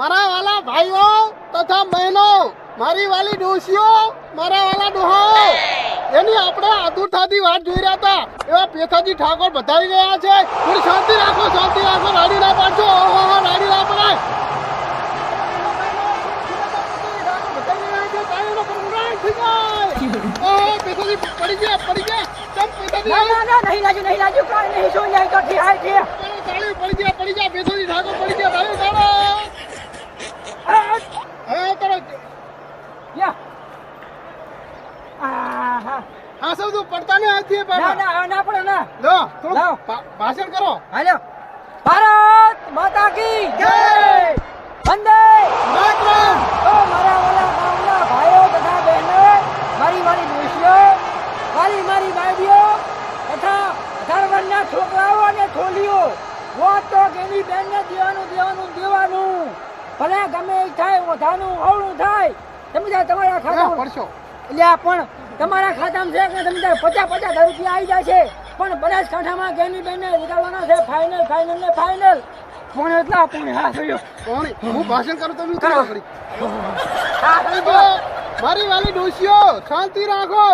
મારા વાલા ભાઈઓ તથા બહેનો મારી વાલી ડોશીઓ મારા વાલા ડોહો એની આપણે આતુરતાથી વાત જોઈ રહ્યા હતા. એવા પેથાજી ઠાકોર બતાવી ગયા છે. થોડી શાંતિ રાખો શાંતિ રાખો રાડી ના પાડશો ઓહો હો, રાડી ના પડાય. પડી ગયા પડી ગયા. નહીં લાજુ નહીં લાજુ કાંઈ નહીં શું જાય તો ઠીક. પડી ગયા પડી ગયા પેથાજી ઠાકોર પડી ગયા. તાળી તાળો આ, હા તારો યા. આહા. હા સૌ તું પડતા ને હાથીએ ના પાડો ના ના પડે ના. લો થોડું ભાષણ કરો. હાલો. ભારત માતા કી જય. વંદે. માતરમ. તો મારા વાલા ગામના ભાઈઓ તથા બહેનો મારી મારી ડોશીઓ મારી મારી ભાઈઓ તથા ધર્મના છોકરાઓ અને છોલીઓ વોટ તો એની બેનને દેવાનું દેવાનું દેવાનું. ભલે ગમે એ થાય વધાનું અવળું થાય. તમે ત્યાં તમારા ખાતા પડશો. એટલે પણ તમારા ખાતામાં છે કે તમે ત્યાં પચાસ પચાસ હજાર રૂપિયા આવી જાય છે પણ બનાસકાંઠામાં ગેની બેનને ઉડાડવાના છે ફાઇનલ ફાઇનલ ને ફાઇનલ પણ એટલા પણ હા થયો કોણ? હું ભાષણ કરું તો કરો. મારી વાલી ડોશીઓ શાંતિ રાખો.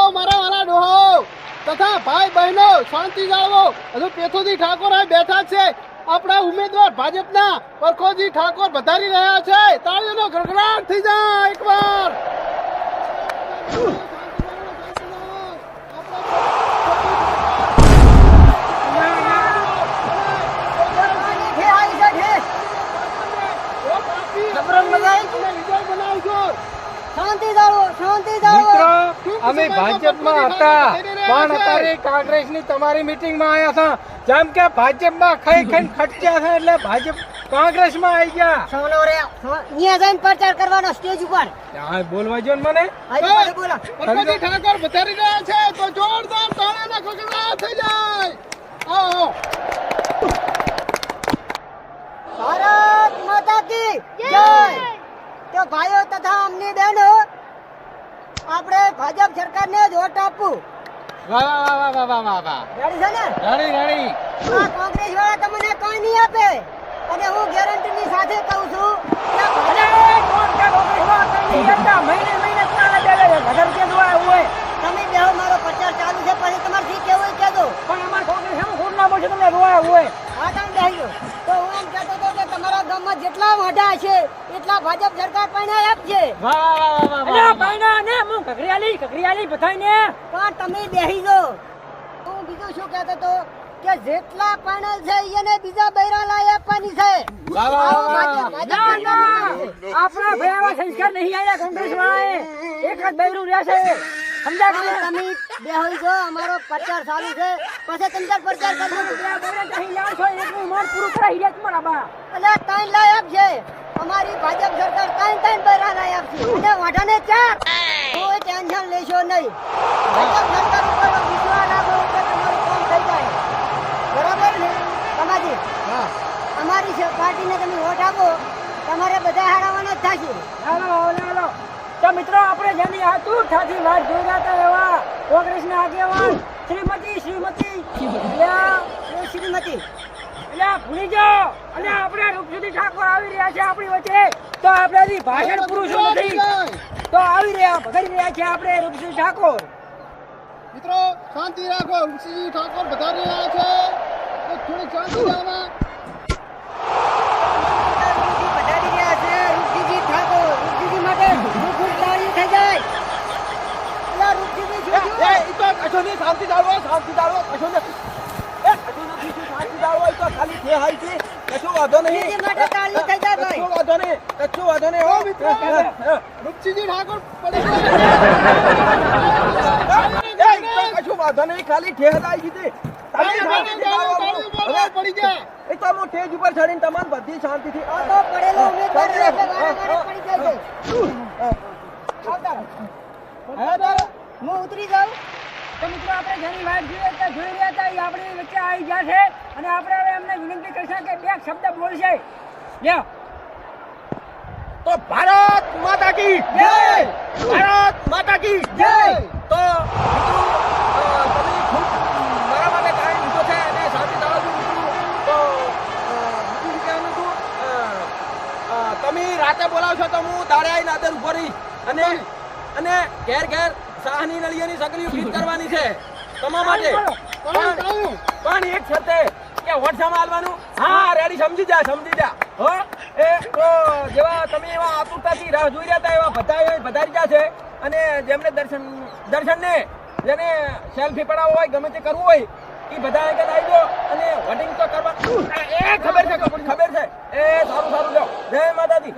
ઓ મારા વાલા ડોહો તથા ભાઈ બહેનો શાંતિ જાળવો. હજુ પેથોજી ઠાકોર બેઠા જ છે. આપણા ઉમેદવાર ભાજપના પરખોજી ઠાકોર વધારી રહ્યા છે. તાળીઓનો ગડગડાટ થઈ જાય એકવાર. શાંતિ જાળવો શાંતિ જાળવો. અમે ભાજપમાં હતા. પણ અત્યારે કોંગ્રેસની તમારી મિટિંગમાં આવ્યા હતા. જેમ કે ભાજપમાં ખાઈ ખાઈને ખટક્યા છે એટલે ભાજપ કોંગ્રેસમાં આવી ગયા. સોનો રે અહીંયા જઈને પ્રચાર કરવાનો સ્ટેજ ઉપર. હા બોલવા જો મને. બધે ઠાકોર વધારી રહ્યા છે તો જોરદાર તાળીઓના ખગડા થઈ જાય. આવો ભારત માતા કી જય! તો ભાઈઓ તથા અમની બહેનો આપણે ભાજપ સરકારને જ વોટ આપવું વાહ વાહ વાહ વાહ વાહ વાહ વાહ. રેડી છે ને? રાણી રાણી આ કોંગ્રેસ વાળા તમને કઈ નહીં આપે. અને હું ગેરંટી ની સાથે કહું છું કે મહિને મહિને તમે બેહો મારો પ્રચાર ચાલુ છે પછી તમારે શું કેવું કે દો પણ અમાર કોંગ્રેસ એમ ખોટ ના બોલશે તમને રોયા હોય. હા તમે બેહી તો હું એમ કહેતો હતો કે તમારા ગામમાં જેટલા વાઢા છે એટલા ભાજપ સરકાર પણ આપશે વાહ વાહ વાહ વાહ વાહ વાહ. પણ તમે બેહી જો. હું બીજું શું કહેતો હતો કે જેટલા પેનલ છે એને બીજા બૈરા લાય આપવાની છે. આપણા ભયાવા સંસ્કાર નહીં આવ્યા કોંગ્રેસ વાળાએ એક જ બૈરું રહેશે સમજા કે તમે બે હોય છો અમારો પ્રચાર ચાલુ છે. પછી તમે પ્રચાર કરજો પૂરું કરાવી દે તમારા બા. એટલે ત્રણ લાઈ આપશે અમારી ભાજપ સરકાર ત્રણ ત્રણ બૈરા લાઈ આપશે અને વાઢાને ચાર. કોઈ ટેન્શન લેશો નહીં. ભાજપ સરકાર ઉપર વિશ્વાસ રાખો એટલે તમારું કામ થઈ જાય. બરાબર ને? તમારી? હા. અમારી પાર્ટીને તમે વોટ આપો. તમારે બધા હારાવાના જ થશે. હાલો હાલો હાલો. તો મિત્રો આપણે જેની આતુરતાથી વાત જોઈ રહ્યા હતા એવા કોંગ્રેસના આગેવાન શ્રીમતી શ્રીમતી એ શ્રીમતી એટલે ભૂલી જાઓ અને આપણે રૂપસુદી ઠાકોર આવી રહ્યા છે આપણી વચ્ચે. તો આપણે હજી ભાષણ પુરુષો નથી. તો આવી રહ્યા ભગાડી રહ્યા છે આપણે રૂપસુદી ઠાકોર. મિત્રો શાંતિ રાખો રૂપસુદી ઠાકોર વધારી રહ્યા છે. થોડી શાંતિ જાળવા વધારી રહ્યા છે રૂપજીજી ઠાકોર રૂપજીજી માટે ખૂબ ખૂબ તાળીઓ થઈ જાય અલ્યા રૂપજીજી શું થયું? એ ઈ તો કશો નહીં શાંતિ જાળવો શાંતિ જાળવો. કશો નહીં કશો વાંધો નહીં. કશો વાંધો નહીં કશો વાંધો નહીં હો. મિત્રો. હા, હા. ઠાકોર પડી એ ઈ તો કશો વાંધો નહીં ખાલી ઠેહ આવી ગઈ પડી એ તો હું ઠેજ ઉપર ચડીને તમામ બધી શાંતિથી આ પડેલો પડી જાય. હું ઉતરી જાઉં? તો મિત્રો આપણે જેની વાત જોઈએ તે જોઈ રહ્યા હતા એ આપણી વચ્ચે આવી ગયા છે. અને આપણે હવે એમને વિનંતી કરીશું કે બે શબ્દ બોલશે. લ્યો. તો ભારત માતા કી જય! ભારત માતા કી જય! તો તમે ખૂબ મારા માટે ટાઈમ લીધો છે અને જાળવજો મિત્રો તો બીજું કહેવાનું હતું? અ, અ, રાતે બોલાવશો તો હું દાડે આવીને આદર ઊભો રહીશ. અને અને ઘેર ઘેર શાહની નળીઓની સગલી ફીટ કરવાની છે. તમારા માટે પણ એક શરતે કે વોટ્સઅપ આલવાનું હા રેડી સમજી જા સમજી જા. હો એ તો જેવા તમે એવા આતુરતાથી રાહ જોઈ રહ્યા હતા એવા બધા વધારી જશે અને જેમને દર્શન દર્શનને જેને સેલ્ફી પડાવવો હોય ગમે તે કરવું હોય એ બધા આગળ આવી જાઓ અને વોટિંગ તો કરવા એ ખબર છે ખબર છે. એ સારું સારું જાઓ જય માતાજી.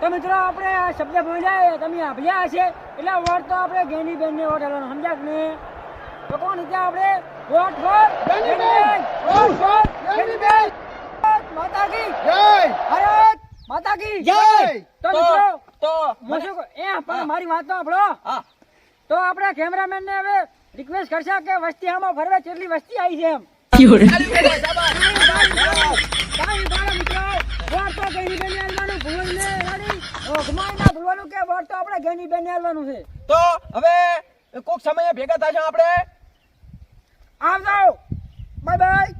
તો મિત્રો આપણે આ શબ્દ બોલ્યા તમે આભલ્યા હશે. એટલે વોટ તો આપણે ગેની બેન ને વોટ આલવાનો સમજાક ને? તો કોણ હતા આપણે? Vote for Geniben! Vote for Geniben! માતા કી! જય! ભારત માતા કી! જય! તો તો મિત્રો તો હું એ પણ મારી વાત તો આપણો તો આપણે કેમેરામેન ને હવે રિક્વેસ્ટ કરશે કે વસ્તી આમાં ફરવે કેટલી વસ્તી આવી છે એમ. મિત્રો, વોટ તો ગેની રેડી? ના ભૂલવાનું કે વોટ તો આપણે ઘેની બેને આવવાનું છે. તો હવે કોક સમયે ભેગા થશે આપણે? આવજો. Bye bye